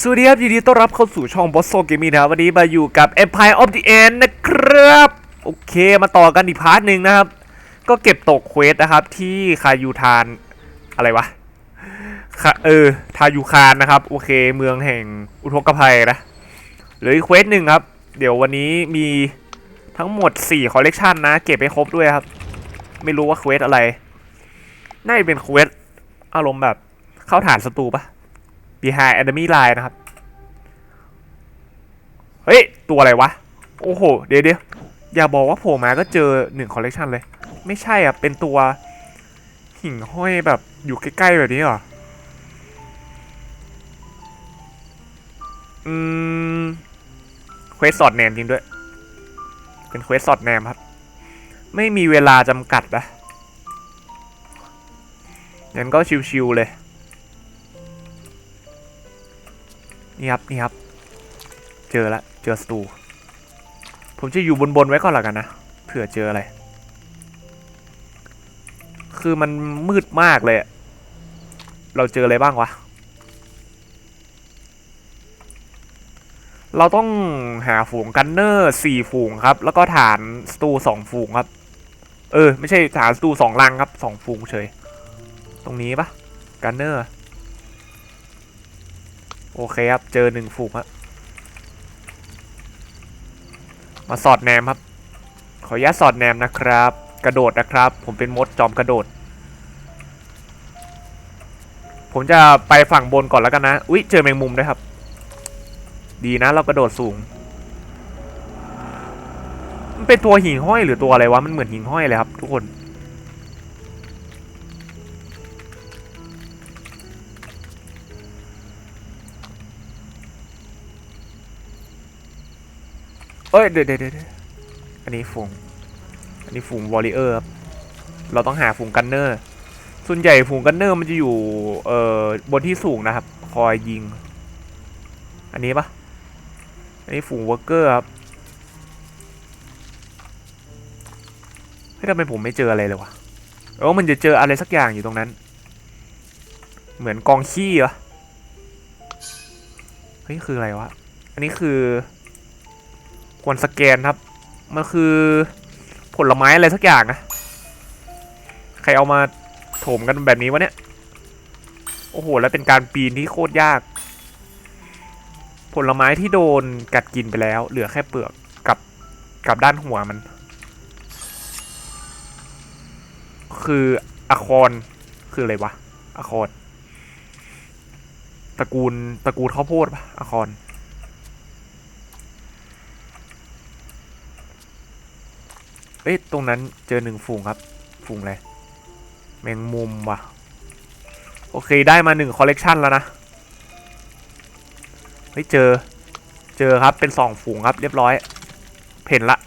สวัสดีครับยินดีต้อนรับเข้าสู่ช่อง b o s s o Gaming นะครับวันนี้มาอยู่กับ Empire of the End นะครับ โอเคมาต่อกันอีกพาร์ทหนึ่งนะครับ ก็เก็บตกเควสนะครับที่คายูทานอะไรวะคาเออทายูคานนะครับ โอเคเมืองแห่งอุทกภัยนะเหลืออีกเควสหนึ่งครับ เดี๋ยววันนี้มีทั้งหมด4คอลเลกชันนะ เก็บให้ครบด้วยครับ ไม่รู้ว่าเควสอะไร น่าจะเป็นเควสอารมณ์แบบเข้าฐานศัตรูปะ behind enemy line นะครับ เฮ้ย ตัวอะไรวะ โอ้โห เดี๋ยวเดี๋ยวอย่าบอกว่าโผล่มาก็เจอหนึ่งคอลเลกชันเลย ไม่ใช่อะ เป็นตัวหิ่งห้อยแบบอยู่ใกล้ ๆ แบบนี้เหรอ อืม เควสสอดแนมจริงด้วย เป็นเควสสอดแนมครับ ไม่มีเวลาจำกัดนะงั้นก็ชิวๆเลย นี่ครับนี่ครับ เจอละเจอสตู ผมจะอยู่บนๆไว้ก่อนละกันนะเผื่อเจออะไร คือมันมืดมากเลย เราเจออะไรบ้างวะ เราต้องหาฝูงกันเนอร์สี่ฝูงครับ แล้วก็ฐานสตูสองฝูงครับ เออ ไม่ใช่ฐานสตูสองลังครับสองฝูงเฉย ตรงนี้ปะกันเนอร์ โอเคครับ เจอหนึ่งฝูงครับมาสอดแนมครับ ขออนุญาตสอดแนมนะครับ กระโดดนะครับ ผมเป็นมดจอมกระโดด ผมจะไปฝั่งบนก่อนแล้วกันนะ อุ๊ย เจอแมงมุมด้วยครับ ดีนะ เรากระโดดสูง มันเป็นตัวหิ่งห้อยหรือตัวอะไรวะ มันเหมือนหิ่งห้อยเลยครับทุกคน เอ้ยเดี๋ยวเดี๋ยวเดี๋ยวอันนี้ฝูงอันนี้ฝูงวอริเออร์ครับเราต้องหาฝูงกันเนอร์ ส่วนใหญ่ฝูงกันเนอร์มันจะอยู่เอ่อบนที่สูงนะครับ คอยยิง อันนี้ปะอันนี้ฝูงวอร์เกอร์ครับเฮ้ยทำไมผมไม่เจออะไรเลยวะเออมันจะเจออะไรสักอย่างอยู่ตรงนั้น เหมือนกองขี้เหรอเฮ้ยคืออะไรวะ อันนี้คือ ควรสแกนครับ มันคือผลไม้อะไรสักอย่างนะ ใครเอามาโถมกันแบบนี้วะเนี่ย โอ้โห แล้วเป็นการปีนที่โคตรยาก ผลไม้ที่โดนกัดกินไปแล้ว เหลือแค่เปลือกกับกับด้านหัวมัน คืออะคอนคืออะไรวะอะคอนตระกูลตระกูลข้าวโพดปะอะคอน เอ้ยตรงนั้นเจอหนึ่งฝูงครับ ฝูงอะไรแมงมุมว่ะ โอเคได้มาหนึ่งคอลเลกชันแล้วนะ เฮ้ยเจอ เจอครับเป็นสองฝูงครับเรียบร้อย เพ่นละ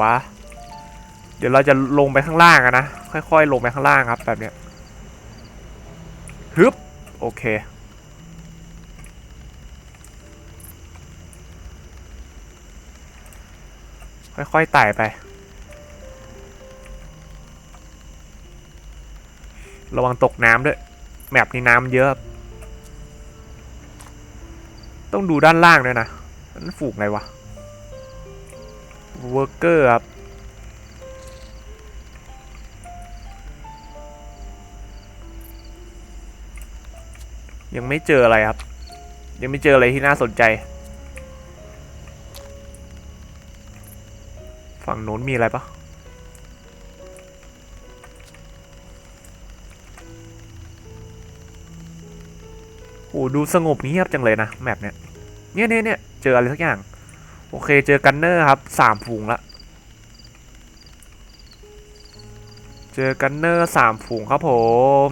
วะ เดี๋ยวเราจะลงไปข้างล่างนะ ค่อย ๆ ลงไปข้างล่างครับ แบบเนี้ยฮึบโอเค ค่อยๆไต่ไประวังตกน้ำด้วย แมปนี้น้ำเยอะ ต้องดูด้านล่างด้วยนะนั่นฝูงไรวะ เวอร์กเกอร์ครับยังไม่เจออะไรครับ ยังไม่เจออะไรที่น่าสนใจ ฝั่งโน้นมีอะไรปะโอ้ดูสงบเงียบจังเลยนะแมปเนี้ยเนี่ยเนี่ยเนี่ยเจออะไรสักอย่าง โอเคเจอกันเนอร์ครับสามฝูงละเจอกันเนอร์สามฝูงครับผม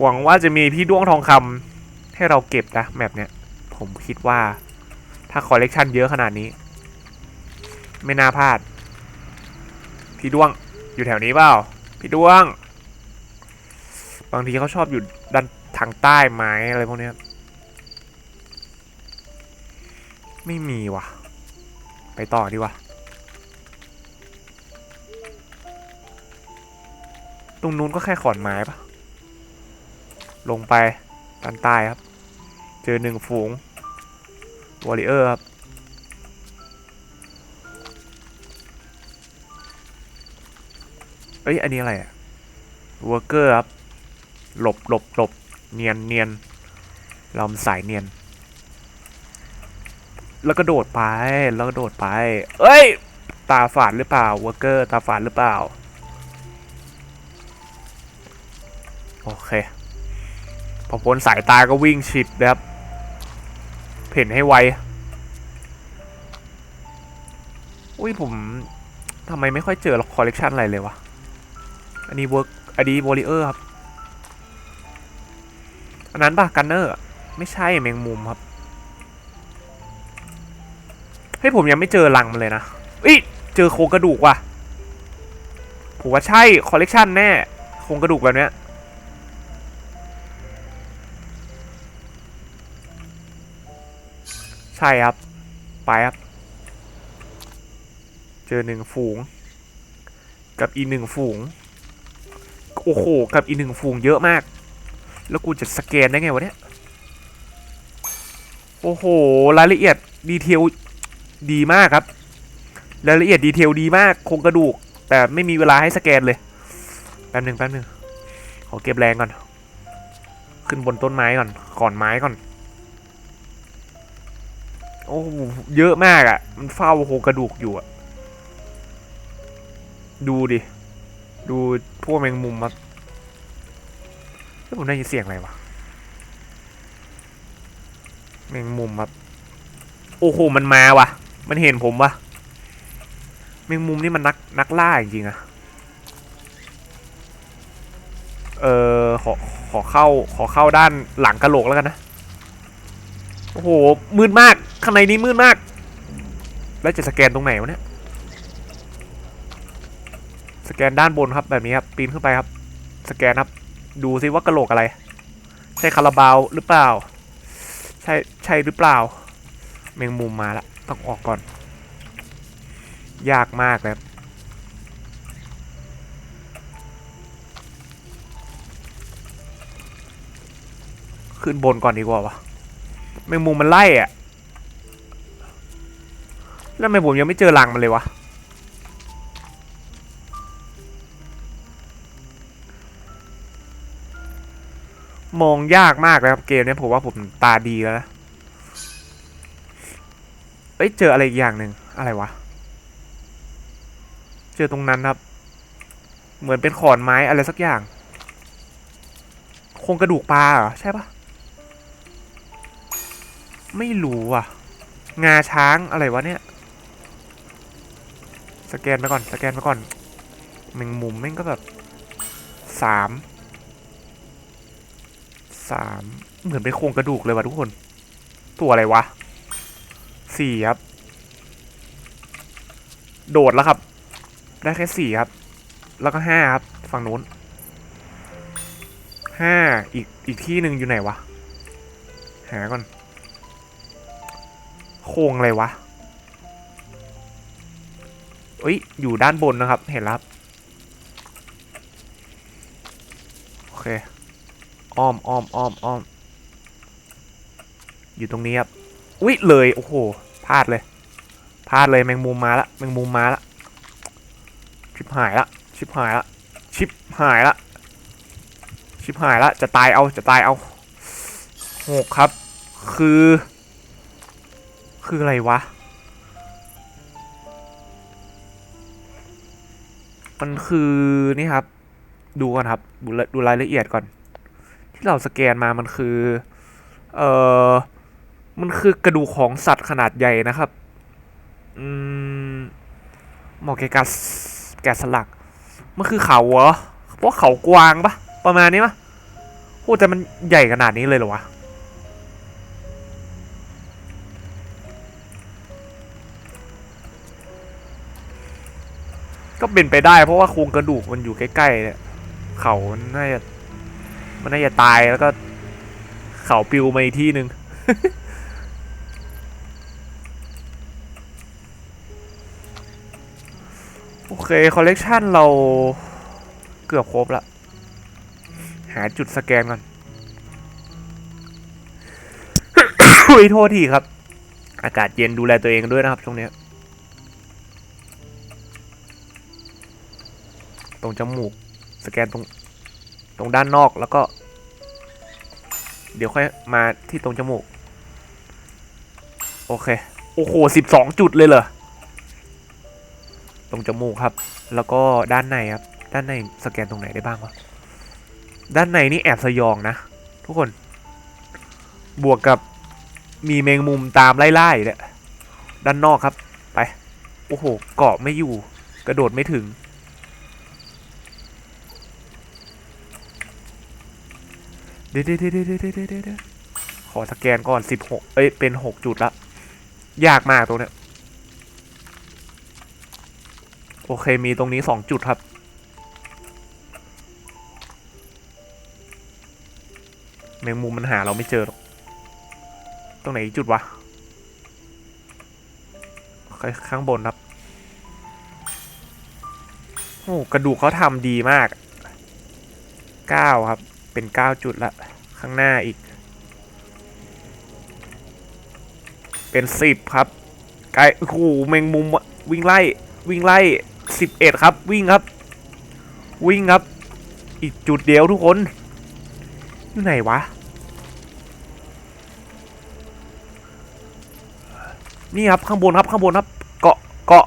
หวังว่าจะมีพี่ด้วงทองคำให้เราเก็บนะแมปเนี้ยผมคิดว่า ถ้าคอลเลกชันเยอะขนาดนี้ ไม่น่าพลาด พี่ด้วงอยู่แถวนี้เปล่า พี่ดวง บางทีเขาชอบอยู่ด้านทางใต้ไม้อะไรพวกนี้ ไม่มีว่ะ ไปต่อดีกว่าตรงนู้นก็แค่ขอนไม้ปะลงไปด้านใต้ครับ เจอหนึ่งฝูงวอริเออร์ครับ เอ้ย อันนี้อะไรอะวอร์เกอร์ครับ หลบหลบหลบเนียนเนียนเรามันสายเนียน แล้วก็โดดไป แล้วก็โดดไป เอ้ย ตาฝาดหรือเปล่าวอร์เกอร์ตาฝาดหรือเปล่า โอเค พอพ้นสายตาก็วิ่งฉิดนะครับเพ่นให้ไว อุ้ยผมทำไมไม่ค่อยเจอคอลเลกชันอะไรเลยวะ อันนี้เวิร์กอันนี้วอริเออร์ครับ อันนั้นปะกันเนอร์ ไม่ใช่แมงมุมครับ เฮ้ยผมยังไม่เจอรังมันเลยนะอุ้ยเจอโครงกระดูกว่ะผมว่าใช่คอลเลกชันแน่โครงกระดูกแบบเนี้ยใช่ครับ ไปครับ เจอหนึ่งฝูง กับอีหนึ่งฝูง โอ้โห กับอีหนึ่งฝูงเยอะมาก แล้วกูจะสแกนได้ไงวะเนี่ย โอ้โห รายละเอียดดีเทล ดีมากครับรายละเอียดดีเทลดีมากโครงกระดูก แต่ไม่มีเวลาให้สแกนเลยแป๊บหนึ่งแป๊บหนึ่งขอเก็บแรงก่อน ขึ้นบนต้นไม้ก่อนก่อนไม้ก่อน โอ้โหเยอะมากอะ่ะ มันเฝ้าโครงกระดูกอยู่อะดูดิ ดูพวกแมงมุมครับเฮ้ยผมได้ยินเสียงอะไรวะแมงมุมครับ โอ้โห มันมาว่ะ มันเห็นผมวะแมงมุมนี่มันนักนักล่าจริงๆอะเออขอขอเข้าขอเข้าด้านหลังกะโหลกแล้วกันนะ โอ้โห มืดมาก ข้างในนี้มืดมาก แล้วจะสแกนตรงไหนวะเนี่ย สแกนด้านบนครับแบบนี้ครับ ปีนขึ้นไปครับ สแกนครับ ดูซิว่ากะโหลกอะไร ใช่คาราบาวหรือเปล่า ใช่ใช่หรือเปล่า แมงมุมมาละ ต้องออกก่อน ยากมากเลยขึ้นบนก่อนดีกว่าวะแมงมุมมันไล่อะแล้วไมผมยังไม่เจอรังมันเลยวะมองยากมากเลยครับเกมนี้ผมว่าผมตาดีแล้วนะ เอ้ยเจออะไรอีกอย่างหนึ่งอะไรวะ เจอตรงนั้นครับ เหมือนเป็นขอนไม้อะไรสักอย่าง โครงกระดูกปลาเหรอใช่ปะไม่รู้อะ งาช้างอะไรวะเนี่ย สแกนไปก่อน สแกนไปก่อนแมงมุมแม่งก็แบบสามสามเหมือนเป็นโครงกระดูกเลยว่ะทุกคน ตัวอะไรวะ สี่ครับ โดดแล้วครับ ได้แค่สี่ครับ แล้วก็ห้าครับ ฝั่งนู้นห้าอีกอีกที่หนึ่งอยู่ไหนวะ หาก่อน โครงอะไรวะเอ้ย อยู่ด้านบนนะครับ เห็นแล้วครับ โอเค อ้อมอ้อมอ้อมอ้อม อยู่ตรงนี้ครับ อุ้ยเลยโอ้โหพลาดเลยพลาดเลยแมงมุมมาละแมงมุมมาละชิบหายละชิบหายละชิบหายละชิบหายละจะตายเอาจะตายเอาหกครับ คือ คืออะไรวะ มันคือนี่ครับ ดูก่อนครับดูดูรายละเอียดก่อน ที่เราสแกนมามันคือ เอ่อ มันคือกระดูกของสัตว์ขนาดใหญ่นะครับ อืมหมาะแกการสแกะสลัก มันคือเขาเหรอเพวกเขากวางปะประมาณนี้ปะโอ้แต่มันใหญ่ขนาดนี้เลยเหรอวะก็เป็นไปได้เพราะว่าโครงกระดูกมันอยู่ใกล้ๆเนี่ยเขามันน่าจะมันน่าจะตายแล้วก็ เขาปิวมาอีกที่หนึ่ง โอเค คอลเลกชันเราเกือบครบละ หาจุดสแกนก่อนอุ้ยโทษทีครับ อากาศเย็นดูแลตัวเองด้วยนะครับ ช่วงนี้ ตรงจมูก สแกนตรง ตรงด้านนอกแล้วก็ เดี๋ยวค่อยมาที่ตรงจมูก โอเค โอ้โหสิบสองจุดเลยเหรอ ตรงจมูกครับ แล้วก็ด้านในครับ ด้านในสแกนตรงไหนได้บ้างวะ ด้านในนี่แอบสยองนะ ทุกคน บวกกับมีแมงมุมตามไล่ๆเนี่ยด้านนอกครับ ไป โอ้โห เกาะไม่อยู่ กระโดดไม่ถึง เดี๋ยวเดี๋ยวเดี๋ยวเดี๋ยวขอสแกนก่อนสิบหกเอ้ย เป็นหกจุดละ ยากมากตรงเนี้ย โอเคมีตรงนี้สองจุดครับ แมงมุมมันหาเราไม่เจอหรอก ตรงไหนอีกจุดวะ ข้างบนครับ โอ้กระดูกเขาทำดีมากเก้าครับ เป็นเก้าจุดละ ข้างหน้าอีก เป็นสิบครับไกลโอ้โหแมงมุมวิ่งไล่วิ่งไล่ สิบเอ็ดครับ วิ่งครับ วิ่งครับ อีกจุดเดียวทุกคนอยู่ไหนวะ นี่ครับข้างบนครับข้างบนครับ เกาะเกาะ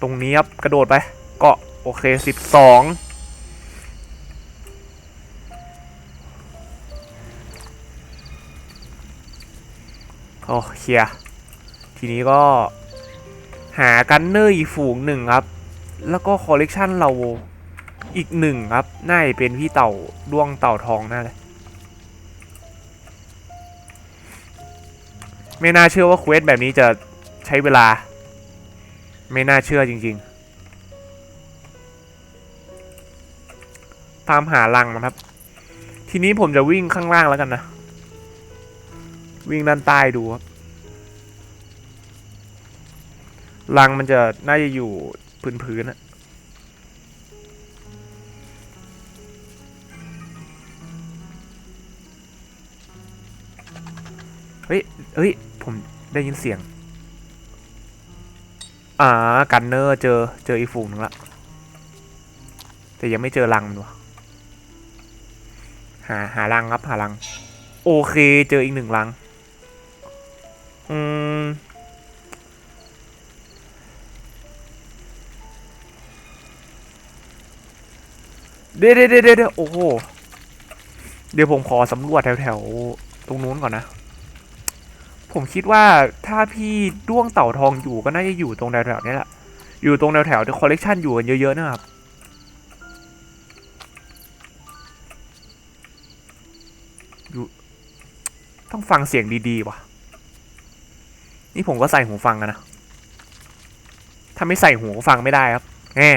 ตรงนี้ครับกระโดดไปเกาะโอเคสิบสองโอ้เคลีย ทีนี้ก็หากันเนอร์อีกฝูงหนึ่งครับ แล้วก็คอลเลกชันเราอีกหนึ่งครับ น่าจะเป็นพี่เต่าดวงเต่าทองน่าเลยไม่น่าเชื่อว่าเควสแบบนี้จะใช้เวลา ไม่น่าเชื่อจริง ๆ ตามหารังมันครับ ทีนี้ผมจะวิ่งข้างล่างแล้วกันนะ วิ่งด้านใต้ดูครับ รังมันจะน่าจะอยู่พื้นๆอะเฮ้ยเฮ้ย ผมได้ยินเสียง อ่า กันเนอร์เจอ เจออีฝูงนึงละ แต่ยังไม่เจอรังมันวะหา หารังครับ หารัง โอเค เจออีกหนึ่งรัง อืม เดี๋ยวเดี๋ยวเดี๋ยวเด๊โอ้โห เดี๋ยวผมขอสำรวจแถวๆตรงนู้นก่อนนะ ผมคิดว่าถ้าพี่ด้วงเต่าทองอยู่ก็น่าจะอยู่ตรงแถวๆนี้แหละ อยู่ตรงแถวๆที่คอลเลกชันอยู่กันเยอะๆนะครับ อยู่ต้องฟังเสียงดีๆว่ะ นี่ผมก็ใส่หูฟังกันนะ ถ้าไม่ใส่หูก็ฟังไม่ได้ครับแง่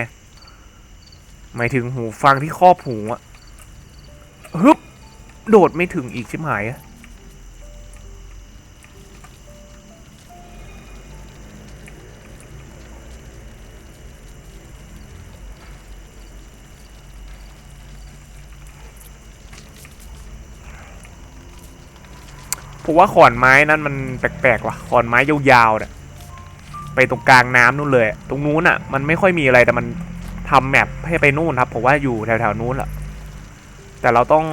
หมายถึงหูฟังที่ครอบหูอะฮึบโดดไม่ถึงอีกชิบหายอะผมว่าขอนไม้นั่นมันแปลกๆว่ะขอนไม้ยาวๆเนี่ยไปตรงกลางน้ำนู่นเลย ตรงนู้นอะ มันไม่ค่อยมีอะไรแต่มัน ทำแมปให้ไปนู่นครับผมว่าอยู่แถวๆนู้นแหละแต่เราต้อง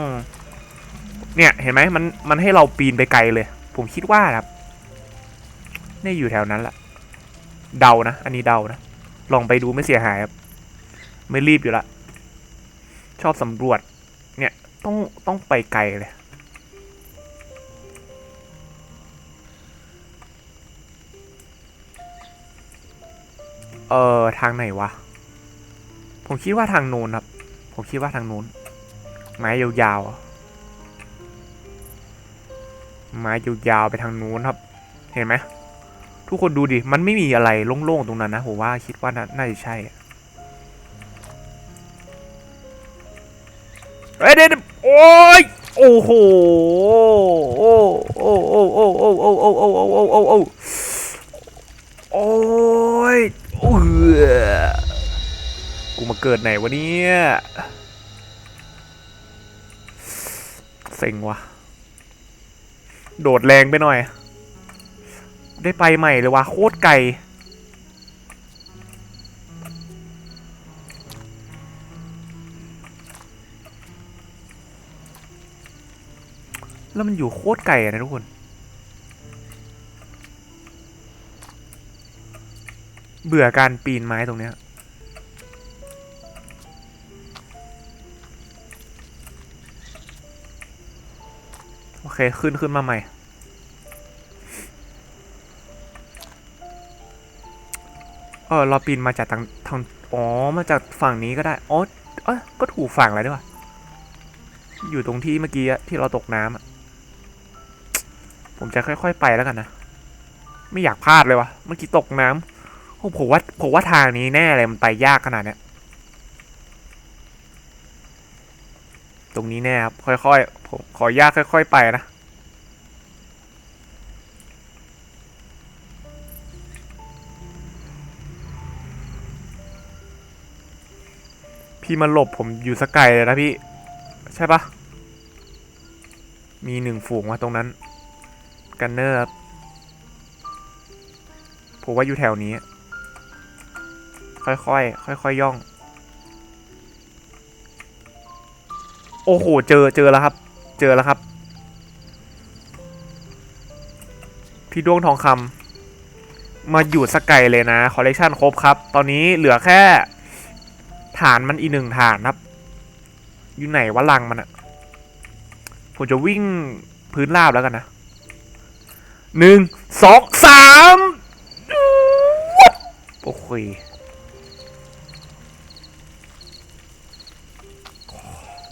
เนี่ยเห็นไหมมันมันให้เราปีนไปไกลเลย ผมคิดว่านะครับนี่อยู่แถวนั้นแหละเดานะอันนี้เดานะลองไปดูไม่เสียหายครับ ไม่รีบอยู่ละชอบสำรวจ เนี่ยต้องต้องไปไกลเลยเออทางไหนวะ ผมคิดว่าทางโน้นครับ ผมคิดว่าทางโน้น ไม้ยาวๆ ไม้ยาวๆไปทางโน้นครับ เห็นไหม ทุกคนดูดิ มันไม่มีอะไรโล่งๆตรงนั้นนะผมว่าคิดว่าน่านาจะใช่เอ้ยเดี๋ยวเดี๋ยวโอ้ยโอ้โห โอ้โอ้โอ้โอ้โอ้โอ้โอ้โอ้โอ้โอ้โอ้โอ้โอ้ยเออ กูมาเกิดไหนวะเนี่ยเซ็งว่ะโดดแรงไปหน่อย ได้ไปใหม่เลยวะโคตรไกลแล้วมันอยู่โคตรไกลอะนะทุกคน เบื่อการปีนไม้ตรงเนี้ย เค ขึ้นขึ้นมาใหม่ เออเราปีนมาจากทางทางอ๋อ มาจากฝั่งนี้ก็ได้ อ๋อ เอ้ก็ถูกฝั่งแล้วด้วยวะอยู่ตรงที่เมื่อกี้ที่เราตกน้ำอะผมจะค่อย ๆ ไปแล้วกันนะ ไม่อยากพลาดเลยวะเมื่อกี้ตกน้ำโอ้ผมว่าผมว่าทางนี้แน่เลยมันไปยากขนาดเนี้ย ตรงนี้แน่ครับ ค่อยๆผมขอยากค่อย ๆ ไปนะ พี่มาหลบผมอยู่สกไกลเลยนะพี่ ใช่ปะมีหนึ่งฝูงมาตรงนั้น กันเนอร์ครับผมว่าอยู่แถวนี้ ค่อยๆ ค่อยๆย่อง โอ้โห เจอเจอแล้วครับ เจอแล้วครับ พี่ดวงทองคำมาอยู่สกไกลเลยนะคอลเลกชันครบครับ ตอนนี้เหลือแค่ ฐานมันอีกหนึ่งฐานครับ อยู่ไหนวะลังมันอะผมจะวิ่งพื้นราบแล้วกันนะหนึ่งสองสามโอ้โห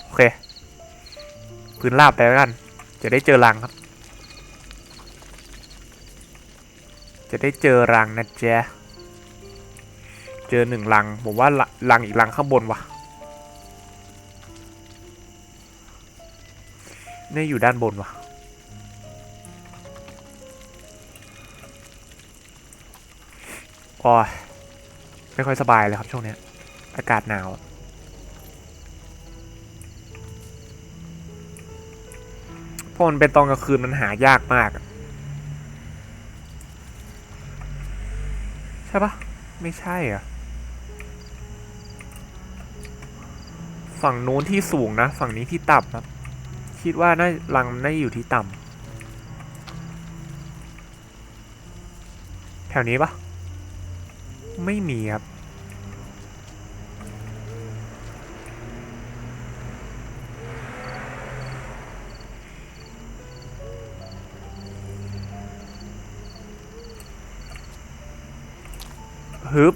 โอเค พื้นราบไปแล้วกัน จะได้เจอรังครับ จะได้เจอรังนะเจ๊เจอหนึ่งลัง ผมว่าละลังอีกลังข้างบนวะนี่อยู่ด้านบนวะโอ้ยไม่ค่อยสบายเลยครับช่วงนี้ อากาศหนาว อะเพราะมันเป็นตอนกลางคืนมันหายากมากอะใช่ปะไม่ใช่อะ ฝั่งนู้นที่สูงนะ ฝั่งนี้ที่ต่ำครับคิดว่าน่ารังน่าอยู่ที่ต่ำแถวนี้ปะไม่มีครับ ฮึบ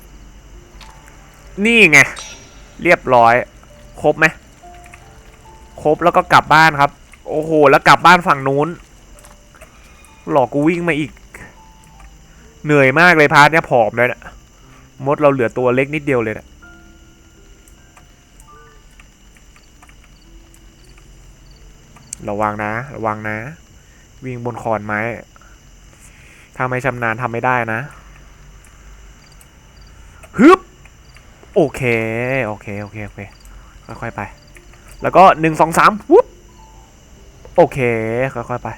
นี่ไง เรียบร้อย ครบไหมครบแล้วก็กลับบ้านครับ โอ้โห แล้วกลับบ้านฝั่งนู้น หลอกกูวิ่งมาอีก เหนื่อยมากเลยพาร์ทเนี้ยผอมเลยนะมดเราเหลือตัวเล็กนิดเดียวเลยนะระวังนะ ระวังนะ วิ่งบนขอนไม้ถ้าไม่ชำนาญทำไม่ได้นะ ฮึบ โอเค โอเค โอเค โอเค ค่อยๆไป แล้วก็หนึ่งสองสามวุ๊บโอเค ค่อยๆไป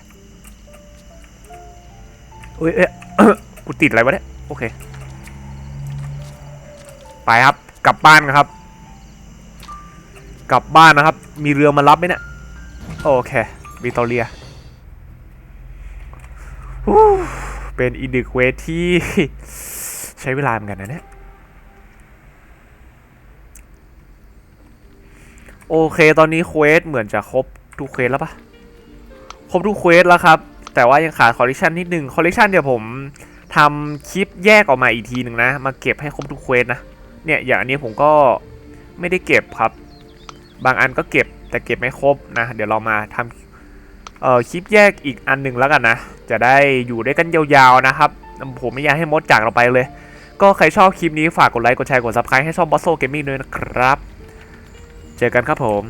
เอ้ยเอ๊ะกูติดอะไรวะเนี่ย โอเค ไปครับ กลับบ้านครับ กลับบ้านนะครับ มีเรือมารับไหมเนี่ย โอเควิตอเรียเป็นอีดึกเวทที่ใช้เวลาเหมือนกันนะเนี่ย โอเคตอนนี้เควสเหมือนจะครบทุกเควสแล้วปะครบทุกเควสแล้วครับ แต่ว่ายังขาดคอลเลกชันนิดนึงคอลเลกชันเดี๋ยวผมทำคลิปแยกออกมาอีกทีหนึ่งนะ มาเก็บให้ครบทุกเควสนะ เนี่ยอย่างอันนี้ผมก็ไม่ได้เก็บครับ บางอันก็เก็บแต่เก็บไม่ครบนะ เดี๋ยวเรามาทำคลิปแยกอีกอันหนึ่งแล้วกันนะ จะได้อยู่ด้วยกันยาวๆนะครับ ผมไม่อยากให้มดจากเราไปเลย ก็ใครชอบคลิปนี้ฝากกดไลค์กดแชร์กดซับสไครต์ให้ช่องบอสโซเกมมิ่ด้วยนะครับ เจอกันครับผม